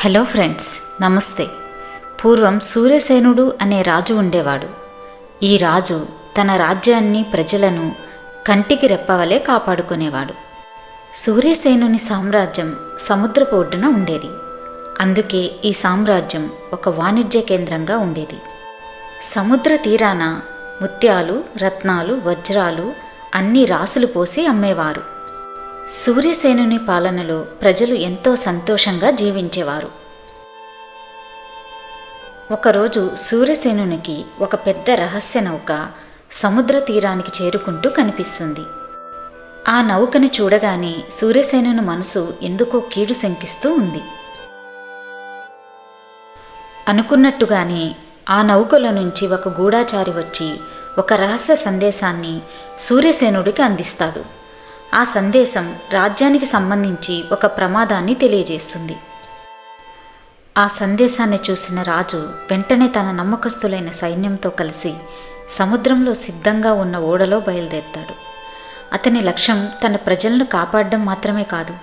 Hello friends నమస్తే. పూర్వం సూర్యసేనుడు అనే రాజు ఉండేవాడు. ఈ రాజు తన రాజ్యాన్ని ప్రజలను కంటికి రెప్పవలే కాపాడుకునేవాడు. సూర్యసేనుని సామ్రాజ్యం సముద్రపు ఒడ్డున ఉండేది. అందుకే ఈ సామ్రాజ్యం ఒక వాణిజ్య కేంద్రంగా ఉండేది. సముద్ర తీరాన ముత్యాలు రత్నాలు వజ్రాలు అన్ని రాసులు పోసి అమ్మేవారు. సూర్యసేనుని పాలనలో ప్రజలు ఎంతో సంతోషంగా జీవించేవారు. ఒకరోజు సూర్యసేనునికి ఒక పెద్ద రహస్య నౌక సముద్ర తీరానికి చేరుకుంటూ కనిపిస్తుంది. ఆ నౌకని చూడగానే సూర్యసేనుని మనసు ఎందుకో కీడు శంకిస్తూ ఉంది. అనుకున్నట్టుగానే ఆ నౌకల నుంచి ఒక గూఢాచారి వచ్చి ఒక రహస్య సందేశాన్ని సూర్యసేనుడికి అందిస్తాడు. ఆ సందేశం రాజ్యానికి సంబంధించి ఒక ప్రమాదాన్ని తెలియజేస్తుంది. ఆ సందేశాన్ని చూసిన రాజు వెంటనే తన నమ్మకస్తులైన సైన్యంతో కలిసి సముద్రంలో సిద్ధంగా ఉన్న ఓడలో బయలుదేరతాడు. అతని లక్ష్యం తన ప్రజలను కాపాడడం మాత్రమే కాదు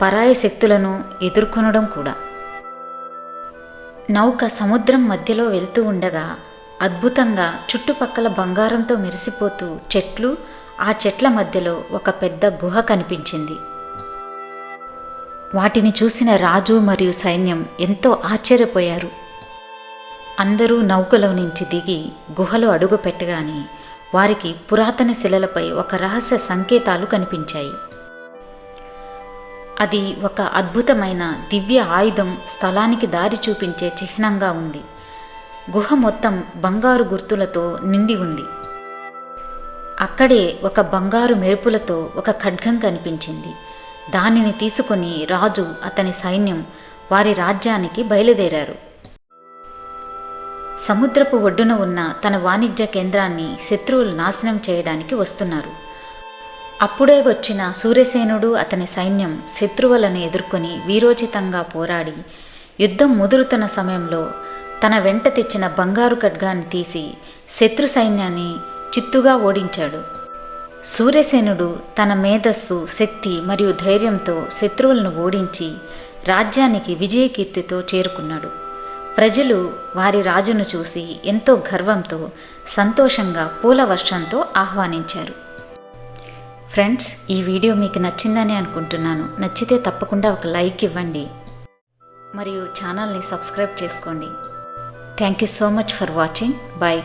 పరాయ శక్తులను ఎదుర్కొనడం కూడా. నౌక సముద్రం మధ్యలో వెళ్తూ ఉండగా అద్భుతంగా చుట్టుపక్కల బంగారంతో మెరిసిపోతూ చెట్లు ఆ చెట్ల మధ్యలో ఒక పెద్ద గుహ కనిపించింది. వాటిని చూసిన రాజు మరియు సైన్యం ఎంతో ఆశ్చర్యపోయారు. అందరూ నౌకలో నుంచి దిగి గుహలో అడుగుపెట్టగానే వారికి పురాతన శిలలపై ఒక రహస్య సంకేతాలు కనిపించాయి. అది ఒక అద్భుతమైన దివ్య ఆయుధం స్థలానికి దారి చూపించే చిహ్నంగా ఉంది. గుహ మొత్తం బంగారు గుర్తులతో నిండి ఉంది. అక్కడే ఒక బంగారు మెరుపులతో ఒక ఖడ్గం కనిపించింది. దానిని తీసుకుని రాజు అతని సైన్యం వారి రాజ్యానికి బయలుదేరారు. సముద్రపు ఒడ్డున ఉన్న తన వాణిజ్య కేంద్రాన్ని శత్రువులు నాశనం చేయడానికి వస్తున్నారు. అప్పుడే వచ్చిన సూర్యసేనుడు అతని సైన్యం శత్రువులను ఎదుర్కొని వీరోచితంగా పోరాడి యుద్ధం ముదురుతున్న సమయంలో తన వెంట తెచ్చిన బంగారు ఖడ్గాన్ని తీసి శత్రు సైన్యాన్ని చిత్తుగా ఓడించాడు. సూర్యసేనుడు తన మేధస్సు శక్తి మరియు ధైర్యంతో శత్రువులను ఓడించి రాజ్యానికి విజయకీర్తితో చేరుకున్నాడు. ప్రజలు వారి రాజును చూసి ఎంతో గర్వంతో సంతోషంగా పూల వర్షంతో ఆహ్వానించారు. ఫ్రెండ్స్ ఈ వీడియో మీకు నచ్చిందని అనుకుంటున్నాను. నచ్చితే తప్పకుండా ఒక లైక్ ఇవ్వండి. మరియు ఛానల్ని సబ్స్క్రైబ్ చేసుకోండి. Thank you so much for watching. Bye.